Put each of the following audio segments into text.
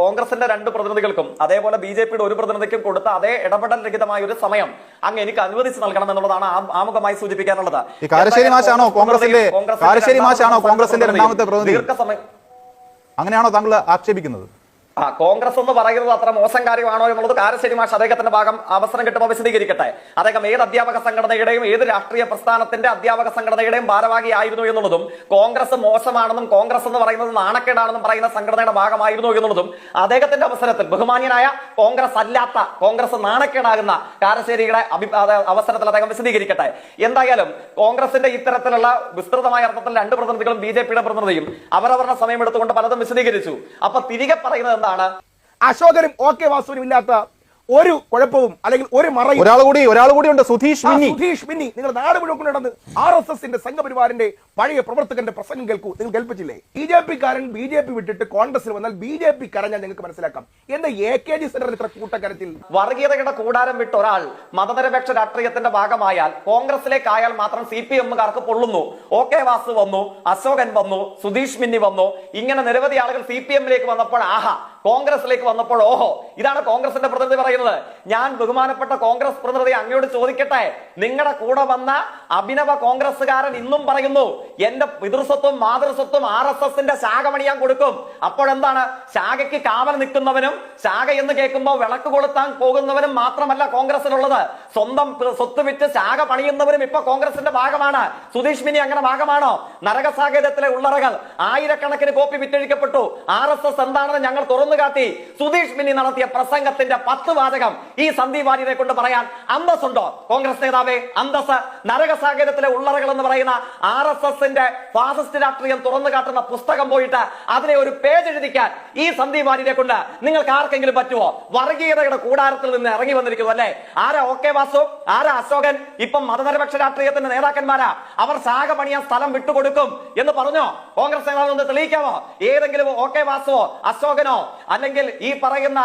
കോൺഗ്രസിന്റെ രണ്ട് പ്രതിനിധികൾക്കും അതേപോലെ ബി ജെ പിയുടെ ഒരു പ്രതിനിധിക്കും കൊടുത്ത അതേ ഇടപെടൽ രഹിതമായ ഒരു സമയം അങ്ങ് എനിക്ക് അനുവദിച്ച് നൽകണം എന്നുള്ളതാണ് ആമുഖമായി സൂചിപ്പിക്കാനുള്ളത്. കോൺഗ്രസിന്റെ രണ്ടാമത്തെ പ്രതിനിധി ദീർഘസമയം അങ്ങനെയാണോ താങ്കൾ ആക്ഷേപിക്കുന്നത്? ആ കോൺഗ്രസ് എന്ന് പറയുന്നത് അത്ര മോശം കാര്യമാണോ എന്നുള്ളത് കാരശ്ശേരി മാഷ് അദ്ദേഹത്തിന്റെ ഭാഗം അവസരം കിട്ടുമ്പോൾ വിശദീകരിക്കട്ടെ. അദ്ദേഹം ഏത് അധ്യാപക സംഘടനയുടെയും ഏത് രാഷ്ട്രീയ പ്രസ്ഥാനത്തിന്റെ അധ്യാപക സംഘടനയുടെയും ഭാരവാഹിയായിരുന്നു എന്നുള്ളതും കോൺഗ്രസ് മോശമാണെന്നും കോൺഗ്രസ് എന്ന് പറയുന്നത് നാണക്കേടാണെന്നും പറയുന്ന സംഘടനയുടെ ഭാഗമായിരുന്നു എന്നുള്ളതും അദ്ദേഹത്തിന്റെ അവസരത്തിൽ ബഹുമാന്യനായ കോൺഗ്രസ് അല്ലാത്ത കോൺഗ്രസ് നാണക്കേടാകുന്ന കാരശ്ശേരിയുടെ അവസരത്തിൽ അദ്ദേഹം വിശദീകരിക്കട്ടെ. എന്തായാലും കോൺഗ്രസിന്റെ ഇത്തരത്തിലുള്ള വിസ്തൃതമായ അർത്ഥത്തിൽ രണ്ട് പ്രതിനിധികളും ബി ജെ പിയുടെ പ്രതിനിധിയും അവരവരുടെ സമയം എടുത്തുകൊണ്ട് പലതും വിശദീകരിച്ചു. അപ്പൊ തിരികെ പറയുന്നത് എന്താണ് അശോകനും ഓ കെ വാസുവിനും ഇല്ലാത്ത ഒരു കുഴപ്പവും അല്ലെങ്കിൽ ഒരു മറയും. ഒരാൾ കൂടി ഒരാൾ കൂടി ഉണ്ട്. സുധീഷ് മിന്നി. സുധീഷ് മിന്നി. നിങ്ങൾ നാട് മുഴുവൻ നടന്ന് ആർ എസ് എസിന്റെ സംഘപരിവാറിന്റെ പഴയ പ്രവർത്തകന്റെ പ്രസംഗം കേൾക്കൂ. നിങ്ങൾ കേൾപ്പിച്ചില്ലേ? ബി ജെ പി കാരൻ ബി ജെ പി വിട്ടിട്ട് കോൺഗ്രസിൽ വന്നാൽ ബി ജെ പി കരഞ്ഞാൽ നിങ്ങൾക്ക് മനസ്സിലാക്കാം. എന്ന എ കെ ജി സെന്ററിൽ ഇത്ര കൂട്ടക്കരത്തിൽ. വർഗീയതയുടെ കൂടാരം വിട്ട് ഒരാൾ മതനിരപേക്ഷ രാഷ്ട്രീയത്തിന്റെ ഭാഗമായാൽ കോൺഗ്രസിലേക്ക് ആയാൽ മാത്രം സി പി എമ്മുകാർക്ക് പൊള്ളുന്നു. ഒ കെ വാസു വന്നു അശോകൻ വന്നു സുധീഷ് മിന്നി വന്നു. ഇങ്ങനെ നിരവധി ആളുകൾ സി പി എമ്മിലേക്ക് വന്നപ്പോൾ ആഹാ കോൺഗ്രസിലേക്ക് വന്നപ്പോൾ ഓഹോ ഇതാണ് കോൺഗ്രസിന്റെ പ്രതിനിധി പറയുന്നത്. ഞാൻ ബഹുമാനപ്പെട്ട കോൺഗ്രസ് പ്രതിനിധി അങ്ങയോട് ചോദിക്കട്ടെ നിങ്ങളുടെ കൂടെ വന്ന അഭിനവ കോൺഗ്രസ്സുകാരൻ ഇന്നും പറയുന്നു എന്റെ പിതൃസ്വത്വം മാതൃസ്വത്വം ആർ എസ് എസിന്റെ ശാഖ പണിയാൻ കൊടുക്കും. അപ്പോഴെന്താണ്? ശാഖയ്ക്ക് കാവൽ നിൽക്കുന്നവനും ശാഖ എന്ന് കേൾക്കുമ്പോൾ വിളക്ക് കൊളുത്താൻ പോകുന്നവനും മാത്രമല്ല കോൺഗ്രസിനുള്ളത്. സ്വന്തം സ്വത്ത് വിറ്റ് ശാഖ പണിയുന്നവരും ഇപ്പൊ കോൺഗ്രസിന്റെ ഭാഗമാണ്. സുധീഷ് മിനി അങ്ങനെ ഭാഗമാണോ? നരകസാഗരത്തിലെ ഉള്ളറകൾ ആയിരക്കണക്കിന് കോപ്പി വിറ്റഴിക്കപ്പെട്ടു. ആർ എസ് എസ് എന്താണെന്ന് ഞങ്ങൾ തുറന്നു കാട്ടി. സുധീഷ് മിനി നടത്തിയ പ്രസംഗത്തിന്റെ പത്ത് വാചകം ഈ സന്ദീപ് വാര്യരെ കൊണ്ട് പറയാൻ അന്തസ്സുണ്ടോ? കോൺഗ്രസ് നേതാവേ അന്തസ് നരകസാഗരത്തിലെ ഉള്ളറകൾ എന്ന് പറയുന്ന ആർ എസ് എസ് എസിന്റെ ഫാസിസ്റ്റ് രാഷ്ട്രീയം തുറന്നു കാട്ടുന്ന പുസ്തകം പോയിട്ട് അതിനെ ഒരു പേജ് എഴുതിക്കാൻ ഈ സന്ദീപ് വാര്യരെ കൊണ്ട് നിങ്ങൾക്ക് ആർക്കെങ്കിലും പറ്റുമോ? വർഗീയതയുടെ കൂടാരത്തിൽ നിന്ന് ഇറങ്ങി വന്നിരിക്കുന്നു അല്ലേ? ആരാ ഓക്കെ വാസു? ആരാ അശോകൻ? ഇപ്പം മതനിരപക്ഷ രാഷ്ട്രീയത്തിന്റെ നേതാക്കന്മാരാ. അവർ ശാഖ പണിയാൻ സ്ഥലം വിട്ടുകൊടുക്കും എന്ന് പറഞ്ഞോ? കോൺഗ്രസ് നേതാവ് ഒന്ന് തെളിയിക്കാമോ? ഏതെങ്കിലും ഓക്കെ വാസുവോ അശോകനോ അല്ലെങ്കിൽ ഈ പറയുന്ന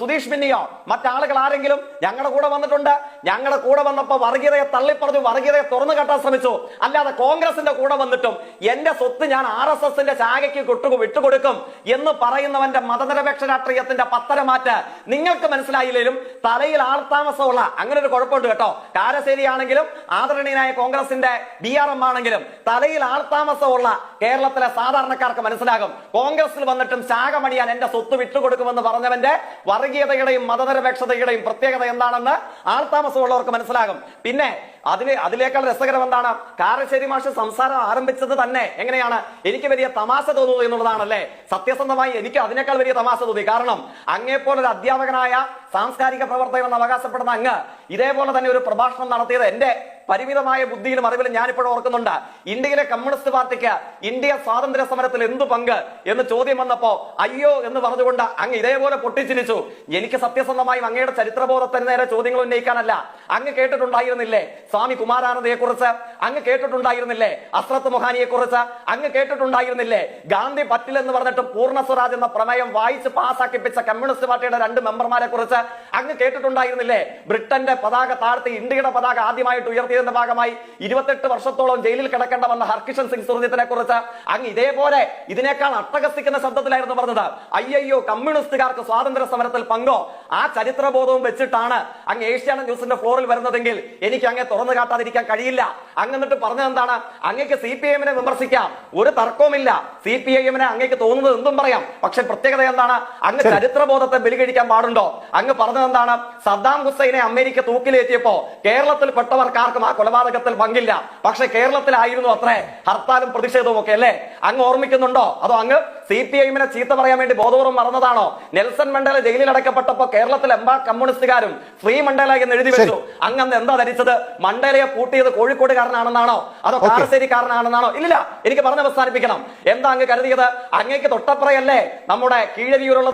സുധീഷ് മിന്നിയോ മറ്റാളുകൾ ആരെങ്കിലും ഞങ്ങളുടെ കൂടെ വന്നിട്ടുണ്ട്. ഞങ്ങളുടെ കൂടെ വന്നപ്പോ വർഗീയതയെ തള്ളിപ്പറഞ്ഞു വർഗീയതയെ തുറന്നു കാട്ടാൻ ശ്രമിച്ചു. അല്ലാതെ കോൺഗ്രസിന്റെ കൂടെ വന്നിട്ടും എന്റെ സ്വത്ത് ഞാൻ ആർ എസ് എസിന്റെ ശാഖയ്ക്ക് കൊട്ടു വിട്ടുകൊടുക്കും എന്ന് പറയുന്നവന്റെ മതനിരപേക്ഷ രാഷ്ട്രീയത്തിന്റെ പത്തരമാറ്റ് നിങ്ങൾക്ക് മനസ്സിലായില്ലെങ്കിലും തലയിൽ ആൾത്താമസമുള്ള അങ്ങനെ ഒരു കുഴപ്പമുണ്ട് കേട്ടോ. കാരശ്ശേരി ആണെങ്കിലും ആദരണീയനായ കോൺഗ്രസിന്റെ ബി ആർ എം ആണെങ്കിലും തലയിൽ ആൾത്താമസമുള്ള കേരളത്തിലെ സാധാരണക്കാർക്ക് മനസ്സിലാകും. കോൺഗ്രസിൽ വന്നിട്ടും ശാഖ മണിയാൻ എന്റെ സ്വത്ത് വിട്ടുകൊടുക്കുമെന്ന് പറഞ്ഞവന്റെ വർഗീയതയുടെയും മതനിരപേക്ഷതയുടെയും പ്രത്യേകത എന്താണെന്ന് ആൾത്താമസമുള്ളവർക്ക് മനസ്സിലാകും. പിന്നെ അതിന് അതിലേക്കാൾ രസകരം എന്താണ്? കാരശ്ശേരി മാഷ് സംസാരം ആരംഭിച്ചത് തന്നെ എങ്ങനെയാണ്? എനിക്ക് വലിയ തമാശ തോന്നുന്നു എന്നുള്ളതാണല്ലേ? സത്യസന്ധമായി എനിക്ക് അതിനേക്കാൾ വലിയ തമാശ തോന്നി. കാരണം അങ്ങേപ്പോലൊരു അധ്യാപകനായ സാംസ്കാരിക പ്രവർത്തകൻ എന്ന് അവകാശപ്പെടുന്ന അങ്ങ് ഇതേപോലെ തന്നെ ഒരു പ്രഭാഷണം നടത്തിയത് എന്റെ പരിമിതമായ ബുദ്ധിയിലും അറിവിലും ഞാനിപ്പോഴും ഓർക്കുന്നുണ്ട്. ഇന്ത്യയിലെ കമ്മ്യൂണിസ്റ്റ് പാർട്ടിക്ക് ഇന്ത്യ സ്വാതന്ത്ര്യ സമരത്തിൽ എന്തു പങ്ക് എന്ന് ചോദ്യം വന്നപ്പോ അയ്യോ എന്ന് പറഞ്ഞുകൊണ്ട് അങ്ങ് ഇതേപോലെ പൊട്ടിച്ചിരിച്ചു. എനിക്ക് സത്യസന്ധമായും അങ്ങയുടെ ചരിത്രബോധത്തിന് നേരെ ചോദ്യങ്ങൾ ഉന്നയിക്കാനല്ല. അങ്ങ് കേട്ടിട്ടുണ്ടായിരുന്നില്ലേ സ്വാമി കുമാരാനന്ദയെ കുറിച്ച് അങ്ങ് കേട്ടിട്ടുണ്ടായിരുന്നില്ലേ അസ്രത്ത് മൊഹാനിയെ കുറിച്ച് അങ്ങ് കേട്ടിട്ടുണ്ടായിരുന്നില്ലേ ഗാന്ധി പറ്റില്ലെന്ന് പറഞ്ഞിട്ട് പൂർണ സ്വരാജ് എന്ന പ്രമേയം വായിച്ച് പാസ്സാക്കിപ്പിച്ച കമ്മ്യൂണിസ്റ്റ് പാർട്ടിയുടെ രണ്ട് മെമ്പർമാരെ കുറിച്ച് അങ്ങ് കേട്ടിട്ടുണ്ടായിരുന്നില്ലേ ബ്രിട്ടന്റെ പതാക താഴ്ത്തി ഇന്ത്യയുടെ പതാക ആദ്യമായിട്ട് ഉയർത്തിയതിന്റെ ഭാഗമായി ഇരുപത്തെട്ട് വർഷത്തോളം ജയിലിൽ കിടക്കേണ്ട വന്ന ഹർകിഷൻ സിംഗ് സുർജിത്തിനെ കുറിച്ച് അങ്ങ് ഇതേപോലെ ഇതിനേക്കാൾ അട്ടകസിക്കുന്ന ശബ്ദത്തിലായിരുന്നു പറഞ്ഞത്. അയ്യോ കമ്മ്യൂണിസ്റ്റുകാർക്ക് സ്വാതന്ത്ര്യ സമരത്തിൽ പങ്കോ? ആ ചരിത്രബോധവും വെച്ചിട്ടാണ് അങ്ങ് ഏഷ്യാനെറ്റ് ന്യൂസിന്റെ ഫ്ലോറിൽ വരുന്നതെങ്കിൽ എനിക്ക് അങ്ങ് തുറന്നു കാട്ടാതിരിക്കാൻ കഴിയില്ല. അങ്ങ് എന്നിട്ട് പറഞ്ഞത് എന്താണ്? അങ്ങേക്ക് സി പി എമ്മിനെ വിമർശിക്കാം. ഒരു തർക്കവുമില്ല. സി പി ഐ എമ്മിനെ അങ്ങേക്ക് തോന്നുന്നത് എന്തും പറയാം. പക്ഷെ പ്രത്യേകത എന്താണ്? അങ്ങ് ചരിത്രബോധത്തെ ബലികഴിക്കാൻ പാടുണ്ടോ? അങ്ങ് പറഞ്ഞത് എന്താണ്? സദ്ദാം ഹുസൈനെ അമേരിക്ക തൂക്കിലേറ്റിയപ്പോ കേരളത്തിൽ പെട്ടവർക്കാർക്കും ആ കൊലപാതകത്തിൽ പങ്കില്ല. പക്ഷെ കേരളത്തിലായിരുന്നു അത്രേ. ഹർത്താലും പ്രതിഷേധവും ഒക്കെ അല്ലേ? അങ്ങ് ഓർമ്മിക്കുന്നുണ്ടോ? അതോ അങ്ങ് സി പി ഐഎമ്മിനെ ചീത്ത പറയാൻ വേണ്ടി ബോധപൂർവം മറന്നതാണോ? നെൽസൺ മണ്ടേല ജയിലിൽ അടക്കപ്പെട്ടപ്പോ കേരളത്തിൽ എമ്പാ കമ്മ്യൂണിസ്റ്റുകാരും ഫ്രീ മണ്ടേല എന്ന് എഴുതി വെച്ചു. അങ്ങ് അന്ന് എന്താ ധരിച്ചത്? മണ്ടേലയെ പൂട്ടിയത് കോഴിക്കോടുകാരനാണെന്നാണോ? അതോ. കാരശ്ശേരിക്കാരനാണെന്നാണോ ഇല്ല എനിക്ക് പറഞ്ഞ് അവസാനിപ്പിക്കണം എന്താ അങ്ങ് കരുതിയത്? അങ്ങേക്ക് തൊട്ടപ്പുറയല്ലേ നമ്മുടെ കീഴരിയൂരുള്ള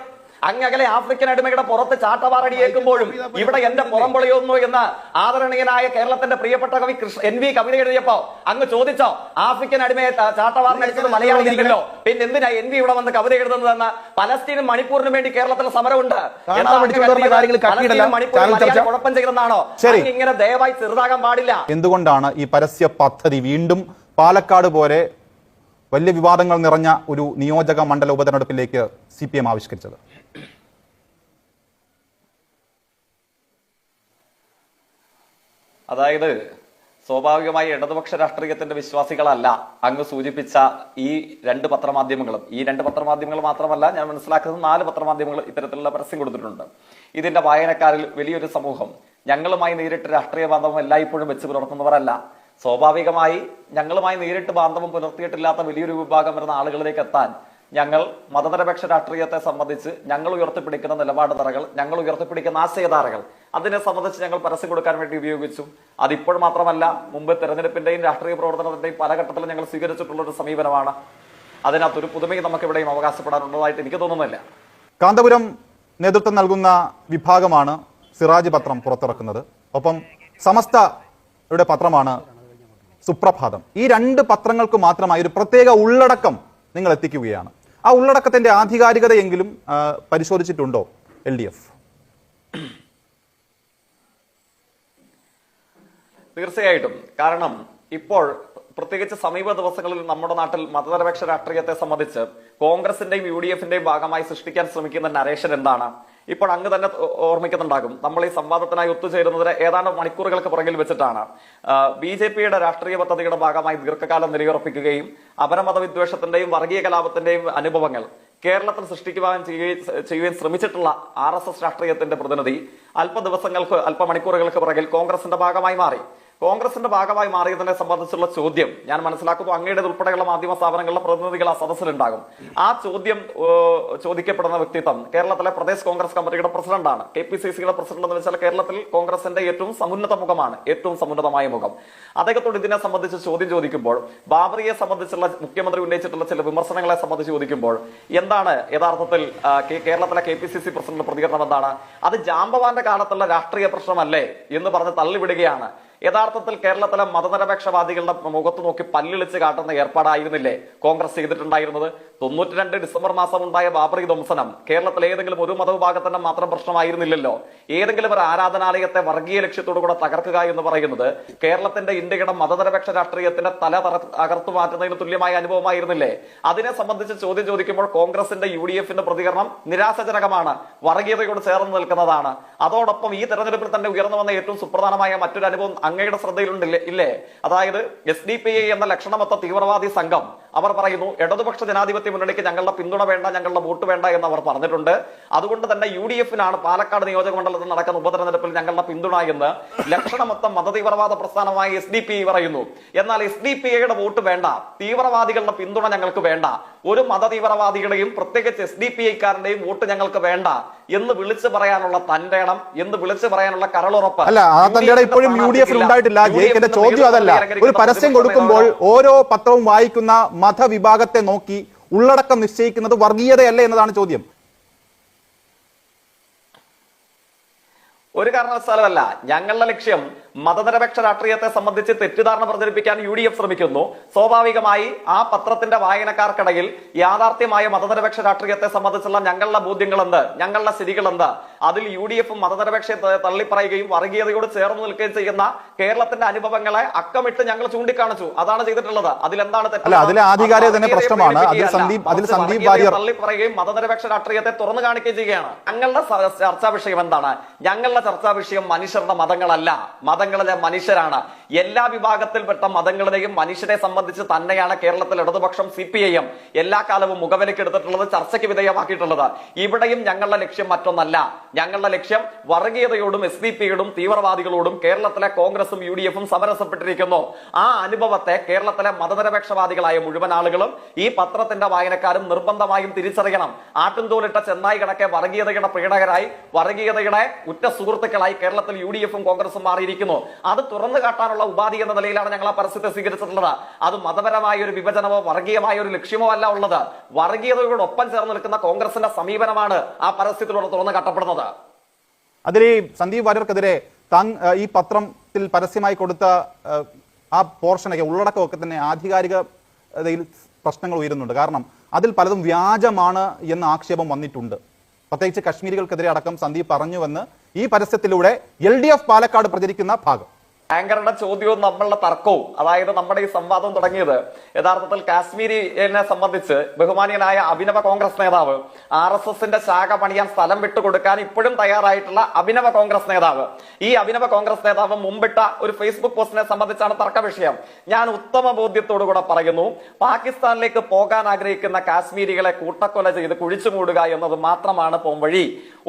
അങ്ങകലെ ആഫ്രിക്കൻ അടിമയുടെ പുറത്ത് ചാട്ടവാറടിയേക്കുമ്പോഴും ഇവിടെ എന്റെ പുറം പൊളിയുന്നു എന്ന് ആദരണീയനായ കേരളത്തിന്റെ പ്രിയപ്പെട്ട കവി എൻ വി കവിത എഴുതിയപ്പോ അങ്ങ് ചോദിച്ചോ ആഫ്രിക്കൻ അടിമയെ ചാട്ടവാറിനടിച്ചത് മലയാളിയാണല്ലോ പിന്നെ എന്തിനാ എൻ വി ഇവിടെ വന്ന് കവിത എഴുതുന്നതെന്ന്? പലസ്തീനും മണിപ്പൂരിനും വേണ്ടി കേരളത്തിൽ സമരമുണ്ട്. കുഴപ്പം ചെയ്തെന്നാണോ ഇങ്ങനെ ദയവായി ചെറുതാകാൻ പാടില്ല. എന്തുകൊണ്ടാണ് ഈ പരസ്യ പദ്ധതി വീണ്ടും പാലക്കാട് പോലെ വലിയ വിവാദങ്ങൾ നിറഞ്ഞ ഒരു നിയോജക മണ്ഡല ഉപതെരഞ്ഞെടുപ്പിലേക്ക് സി പി എം ആവിഷ്കരിച്ചത്? അതായത് സ്വാഭാവികമായി ഇടതുപക്ഷ രാഷ്ട്രീയത്തിന്റെ വിശ്വാസികളല്ല അങ്ങ് സൂചിപ്പിച്ച ഈ രണ്ട് പത്രമാധ്യമങ്ങളും. ഈ രണ്ട് പത്രമാധ്യമങ്ങൾ മാത്രമല്ല ഞാൻ മനസ്സിലാക്കുന്നത് നാല് പത്രമാധ്യമങ്ങൾ ഇത്തരത്തിലുള്ള പരസ്യം കൊടുത്തിട്ടുണ്ട്. ഇതിന്റെ വായനക്കാരിൽ വലിയൊരു സമൂഹം. ഞങ്ങളുമായി നേരിട്ട് രാഷ്ട്രീയ ബാന്ധവം എല്ലായ്പ്പോഴും വെച്ച് പുലർത്തുന്നവരല്ല. സ്വാഭാവികമായി ഞങ്ങളുമായി നേരിട്ട് ബാന്ധവം പുലർത്തിയിട്ടില്ലാത്ത വലിയൊരു വിഭാഗം വരുന്ന ആളുകളിലേക്ക് എത്താൻ ഞങ്ങൾ മതനിരപേക്ഷ രാഷ്ട്രീയത്തെ സംബന്ധിച്ച് ഞങ്ങൾ ഉയർത്തിപ്പിടിക്കുന്ന നിലപാട് ഞങ്ങൾ ഉയർത്തിപ്പിടിക്കുന്ന ആശയധാരകൾ അതിനെ സംബന്ധിച്ച് ഞങ്ങൾ പരസ്യം കൊടുക്കാൻ വേണ്ടി ഉപയോഗിച്ചു. അതിപ്പോൾ മാത്രമല്ല മുമ്പ് തെരഞ്ഞെടുപ്പിന്റെയും രാഷ്ട്രീയ പ്രവർത്തനത്തിന്റെയും പല ഘട്ടത്തിലും ഞങ്ങൾ സ്വീകരിച്ചിട്ടുള്ള ഒരു സമീപനമാണ്. അതിനകത്തൊരു പുതുമയും നമുക്ക് ഇവിടെയും അവകാശപ്പെടാനുള്ളതായിട്ട് എനിക്ക് തോന്നുന്നില്ല. കാന്തപുരം നേതൃത്വം നൽകുന്ന വിഭാഗമാണ് സിറാജ് പത്രം പുറത്തിറക്കുന്നത്. ഒപ്പം സമസ്തയുടെ പത്രമാണ് സുപ്രഭാതം. ഈ രണ്ട് പത്രങ്ങൾക്ക് മാത്രമായി ഒരു പ്രത്യേക ഉള്ളടക്കം നിങ്ങൾ എത്തിക്കുകയാണ്. ആ ഉള്ളടക്കത്തിന്റെ ആധികാരികതയെങ്കിലും പരിശോധിച്ചിട്ടുണ്ടോ എൽ ഡി എഫ്? തീർച്ചയായിട്ടും. കാരണം ഇപ്പോൾ പ്രത്യേകിച്ച് സമീപ ദിവസങ്ങളിൽ നമ്മുടെ നാട്ടിൽ മതനിരപേക്ഷ രാഷ്ട്രീയത്തെ സംബന്ധിച്ച് കോൺഗ്രസിന്റെയും യു ഡി എഫിന്റെയും ഭാഗമായി സൃഷ്ടിക്കാൻ ശ്രമിക്കുന്ന നരേഷൻ എന്താണ്? ഇപ്പോൾ അങ്ങ് തന്നെ ഓർമ്മിക്കുന്നുണ്ടാകും. നമ്മൾ ഈ സംവാദത്തിനായി ഒത്തുചേരുന്നതിന് ഏതാണ്ട് മണിക്കൂറുകൾക്ക് പുറകിൽ വെച്ചിട്ടാണ്. ബി ജെ പിയുടെ രാഷ്ട്രീയ പദ്ധതിയുടെ ഭാഗമായി ദീർഘകാലം നിലയുറപ്പിക്കുകയും അപരമത വിദ്വേഷത്തിന്റെയും വർഗീയ കലാപത്തിന്റെയും അനുഭവങ്ങൾ കേരളത്തിൽ സൃഷ്ടിക്കുവാൻ ചെയ്യുകയും ശ്രമിച്ചിട്ടുള്ള ആർ എസ് എസ് രാഷ്ട്രീയത്തിന്റെ പ്രതിനിധി അല്പ ദിവസങ്ങൾക്ക് അല്പ മണിക്കൂറുകൾക്ക് പിറകിൽ കോൺഗ്രസിന്റെ ഭാഗമായി മാറി. കോൺഗ്രസിന്റെ ഭാഗമായി മാറിയതിനെ സംബന്ധിച്ചുള്ള ചോദ്യം ഞാൻ മനസ്സിലാക്കുന്നു. അങ്ങയുടെ ഉൾപ്പെടെയുള്ള മാധ്യമ സ്ഥാപനങ്ങളിലെ പ്രതിനിധികൾ ആ സദസ്സിലുണ്ടാകും. ആ ചോദ്യം ചോദിക്കപ്പെടുന്ന വ്യക്തിത്വം കേരളത്തിലെ പ്രദേശ് കോൺഗ്രസ് കമ്മിറ്റിയുടെ പ്രസിഡന്റാണ്. കെ പി സി സിയുടെ പ്രസിഡന്റ് എന്ന് വെച്ചാൽ കേരളത്തിൽ കോൺഗ്രസിന്റെ ഏറ്റവും സമുന്നത മുഖമാണ് ഏറ്റവും സമുന്നതമായ മുഖം. അദ്ദേഹത്തോട് ഇതിനെ സംബന്ധിച്ച് ചോദ്യം ചോദിക്കുമ്പോൾ ബാബറിയെ സംബന്ധിച്ചുള്ള മുഖ്യമന്ത്രി ഉന്നയിച്ചിട്ടുള്ള ചില വിമർശനങ്ങളെ സംബന്ധിച്ച് ചോദിക്കുമ്പോൾ എന്താണ് യഥാർത്ഥത്തിൽ കേരളത്തിലെ K P C C president പ്രതികരണം എന്താണ്? അത് ജാമ്പവാന്റെ കാലത്തുള്ള രാഷ്ട്രീയ പ്രശ്നമല്ലേ എന്ന് പറഞ്ഞ് തള്ളിവിടുകയാണ്. യഥാർത്ഥത്തിൽ കേരളത്തിലെ മതനിരപേക്ഷവാദികളുടെ മുഖത്ത് നോക്കി പല്ലിളിച്ച് കാട്ടുന്ന ഏർപ്പാടായിരുന്നില്ലേ? കോൺഗ്രസ് ചെയ്തിട്ടുണ്ടായിരുന്നത്? തൊണ്ണൂറ്റി രണ്ട് ഡിസംബർ മാസം ഉണ്ടായ ബാബറി ധ്വംസനം കേരളത്തിലെ ഏതെങ്കിലും ഒരു മതവിഭാഗത്തിന്റെ മാത്രം പ്രശ്നമായിരുന്നില്ലല്ലോ? ഏതെങ്കിലും ഒരു ആരാധനാലയത്തെ വർഗീയ ലക്ഷ്യത്തോടു കൂടെ തകർക്കുക എന്ന് പറയുന്നത് കേരളത്തിന്റെ ഇന്ത്യയുടെ മതനിരപേക്ഷ രാഷ്ട്രീയത്തിന്റെ തല തകർത്തു മാറ്റുന്നതിന് തുല്യമായ അനുഭവമായിരുന്നില്ലേ? അതിനെ സംബന്ധിച്ച് ചോദ്യം ചോദിക്കുമ്പോൾ കോൺഗ്രസിന്റെ യു ഡി എഫിന്റെ പ്രതികരണം നിരാശാജനകമാണ് വർഗീയതയോട് ചേർന്ന് നിൽക്കുന്നതാണ്. അതോടൊപ്പം ഈ തെരഞ്ഞെടുപ്പിൽ തന്നെ ഉയർന്നു വന്ന ഏറ്റവും സുപ്രധാനമായ മറ്റൊരു അനുഭവം അങ്ങയുടെ ശ്രദ്ധയിലുണ്ടില്ലേ? ഇല്ലേ? അതായത് എസ് ഡി പി ഐ എന്ന ലക്ഷണമൊത്ത തീവ്രവാദി സംഘം അവർ പറയുന്നു ഇടതുപക്ഷ ജനാധിപത്യ മുന്നണിക്ക് ഞങ്ങളുടെ പിന്തുണ വേണ്ട ഞങ്ങളുടെ വോട്ട് വേണ്ട എന്ന് അവർ പറഞ്ഞിട്ടുണ്ട്. അതുകൊണ്ട് തന്നെ യു ഡി എഫിനാണ് പാലക്കാട് നിയോജക മണ്ഡലത്തിൽ നടക്കുന്ന ഉപതെരഞ്ഞെടുപ്പിൽ ഞങ്ങളുടെ പിന്തുണ എന്ന് ലക്ഷണമൊത്തം മതതീവ്രവാദ പ്രസ്ഥാനമായ എസ് ഡി പി ഐ പറയുന്നു. എന്നാൽ എസ് ഡി പി ഐയുടെ വോട്ട് വേണ്ട തീവ്രവാദികളുടെ പിന്തുണ ഞങ്ങൾക്ക് വേണ്ട ഒരു മതതീവ്രവാദികളുടെയും പ്രത്യേകിച്ച് എസ് ഡി പി ഐക്കാരന്റെയും വോട്ട് ഞങ്ങൾക്ക് വേണ്ട എന്ന് വിളിച്ചു പറയാനുള്ള തന്റെ ഇടം എന്ന് വിളിച്ചു പറയാനുള്ള കരളുറപ്പ്. അല്ല ആ തന്റെ ഇപ്പോഴും യു ഡി എഫിൽ ഉണ്ടായിട്ടില്ല. ജയിക്കിന്റെ ചോദ്യം അതല്ല. ഒരു പരസ്യം കൊടുക്കുമ്പോൾ ഓരോ പത്രവും വായിക്കുന്ന മതവിഭാഗത്തെ നോക്കി ഉള്ളടക്കം നിശ്ചയിക്കുന്നത് വർഗീയതയല്ല എന്നതാണ് ചോദ്യം. ഒരു കാരണവശാലുമല്ല ഞങ്ങളുടെ ലക്ഷ്യം മതനിരപേക്ഷ രാഷ്ട്രീയത്തെ സംബന്ധിച്ച് തെറ്റിദ്ധാരണ പ്രചരിപ്പിക്കാൻ യു ഡി എഫ് ശ്രമിക്കുന്നു. സ്വാഭാവികമായി ആ പത്രത്തിന്റെ വായനക്കാർക്കിടയിൽ യാഥാർത്ഥ്യമായ മതനിരപേക്ഷ രാഷ്ട്രീയത്തെ സംബന്ധിച്ചുള്ള ഞങ്ങളുടെ ബോധ്യങ്ങൾ എന്ത് ഞങ്ങളുടെ സ്ഥിതികൾ എന്ത് അതിൽ യു ഡി എഫ് മതനിരപേക്ഷയെ തള്ളിപ്പറയുകയും വർഗീയതയോട് ചേർന്ന് നിൽക്കുകയും ചെയ്യുന്ന കേരളത്തിന്റെ അനുഭവങ്ങളെ അക്കമിട്ട് ഞങ്ങൾ ചൂണ്ടിക്കാണിച്ചു. അതാണ് ചെയ്തിട്ടുള്ളത്. അതിലെന്താണ് തള്ളിപ്പറയുകയും മതനിരപേക്ഷ രാഷ്ട്രീയത്തെ തുറന്നു കാണിക്കുകയും ചെയ്യുകയാണ്. ഞങ്ങളുടെ ചർച്ചാ വിഷയം എന്താണ്? ഞങ്ങളുടെ ചർച്ചാ വിഷയം മനുഷ്യരുടെ മതങ്ങളല്ല. മതങ്ങളിലെ മനുഷ്യരാണ്. എല്ലാ വിഭാഗത്തിൽപ്പെട്ട മതങ്ങളുടെയും മനുഷ്യരെ സംബന്ധിച്ച് തന്നെയാണ് കേരളത്തിൽ ഇടതുപക്ഷം സി പി ഐ എം എല്ലാ കാലവും മുഖവിലക്കെടുത്തിട്ടുള്ളത് ചർച്ചയ്ക്ക് വിധേയമാക്കിയിട്ടുള്ളത്. ഇവിടെയും ഞങ്ങളുടെ ലക്ഷ്യം മറ്റൊന്നല്ല. ഞങ്ങളുടെ ലക്ഷ്യം വർഗീയതയോടും എസ് ഡി പിയോടും തീവ്രവാദികളോടും കേരളത്തിലെ കോൺഗ്രസും യു ഡി എഫും സമരസപ്പെട്ടിരിക്കുന്നു. ആ അനുഭവത്തെ കേരളത്തിലെ മതനിരപേക്ഷവാദികളായ മുഴുവൻ ആളുകളും ഈ പത്രത്തിന്റെ വായനക്കാരും നിർബന്ധമായും തിരിച്ചറിയണം. ആട്ടിൻതോലിട്ട ചെന്നായി കണക്കെ വർഗീയതയുടെ പീഡകരായി വർഗീയതയുടെ ഉറ്റ സുഹൃത്തുക്കളായി കേരളത്തിൽ യു ഡി എഫും കോൺഗ്രസും മാറിയിരിക്കുന്നു. അത് തുറന്നു കാട്ടാനുള്ള ഉപാധി എന്ന നിലയിലാണ് ഞങ്ങൾ ആ പരസ്യത്തെ സ്വീകരിച്ചിട്ടുള്ളത്. അത് മതപരമായ ഒരു വിഭജനമോ വർഗീയമായ ഒരു ലക്ഷ്യമോ അല്ല ഉള്ളത്. വർഗീയതയോടൊപ്പം ചേർന്ന് നിൽക്കുന്ന കോൺഗ്രസിന്റെ സമീപനമാണ് ആ പരസ്യത്തിലൂടെ തുറന്നു കാട്ടപ്പെടുന്നത്. അതിൽ ഈ സന്ദീപ് വാര്യർക്കെതിരെ ഈ പത്രത്തിൽ പരസ്യമായി കൊടുത്ത ആ, പോർഷനൊക്കെ ഉള്ളടക്കമൊക്കെ തന്നെ ആധികാരികതയിൽ പ്രശ്നങ്ങൾ ഉയരുന്നുണ്ട്. കാരണം അതിൽ പലതും വ്യാജമാണ് എന്ന ആക്ഷേപം വന്നിട്ടുണ്ട്. പ്രത്യേകിച്ച് കശ്മീരികൾക്കെതിരെ അടക്കം സന്ദീപ് പറഞ്ഞുവെന്ന് ഈ പരസ്യത്തിലൂടെ എൽ ഡി എഫ് പാലക്കാട് പ്രചരിക്കുന്ന ഭാഗം. ആങ്കറുടെ ചോദ്യവും നമ്മളുടെ തർക്കവും. അതായത് നമ്മുടെ ഈ സംവാദം തുടങ്ങിയത് യഥാർത്ഥത്തിൽ കാശ്മീരിനെ സംബന്ധിച്ച് ബഹുമാനീയനായ അഭിനവ കോൺഗ്രസ് നേതാവ് ആർ എസ് എസിന്റെ ശാഖ പണിയാൻ സ്ഥലം വിട്ടുകൊടുക്കാൻ ഇപ്പോഴും തയ്യാറായിട്ടുള്ള അഭിനവ കോൺഗ്രസ് നേതാവ്. ഈ അഭിനവ കോൺഗ്രസ് നേതാവ് മുമ്പിട്ട ഒരു ഫേസ്ബുക്ക് പോസ്റ്റിനെ സംബന്ധിച്ചാണ് തർക്ക വിഷയം. ഞാൻ ഉത്തമ ബോധ്യത്തോടുകൂടെ പറയുന്നു പാകിസ്ഥാനിലേക്ക് പോകാൻ ആഗ്രഹിക്കുന്ന കാശ്മീരികളെ കൂട്ടക്കൊല ചെയ്ത് കുഴിച്ചു മൂടുക എന്നത് മാത്രമാണ് പോംവഴി.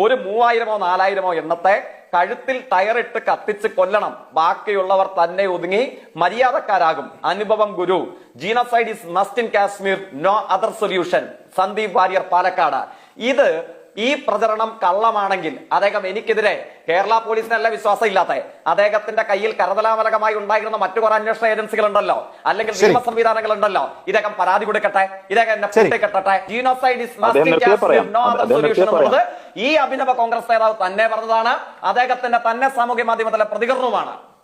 ഒരു മൂവായിരമോ നാലായിരമോ എണ്ണത്തെ കഴുത്തിൽ ടയറിട്ട് കത്തിച്ച് കൊല്ലണം. ബാക്കിയുള്ളവർ തന്നെ ഒതുങ്ങി മര്യാദക്കാരാകും. അനുഭവം ഗുരു. Genocide is must in Kashmir no other solution. Sandeep Warrier Palakkad. ഇത് ഈ പ്രചരണം കള്ളമാണെങ്കിൽ അദ്ദേഹം എനിക്കെതിരെ കേരള പോലീസിനല്ല വിശ്വാസം ഇല്ലാത്ത അദ്ദേഹത്തിന്റെ കയ്യിൽ കരതലാമലകമായി ഉണ്ടായിരുന്ന മറ്റു കുറെ അന്വേഷണ ഏജൻസികൾ ഉണ്ടല്ലോ. അല്ലെങ്കിൽ നിയമ സംവിധാനങ്ങൾ ഉണ്ടല്ലോ. ഇദ്ദേഹം പരാതി കൊടുക്കട്ടെ? ഇദ്ദേഹം എന്നെ ജീനോസൈഡ് എന്നുള്ളത് ഈ അഭിനവ കോൺഗ്രസ് നേതാവ് തന്നെ പറഞ്ഞതാണ്. അദ്ദേഹത്തിന്റെ തന്നെ സാമൂഹ്യ മാധ്യമത്തിലെ പ്രതികരണവുമാണ്.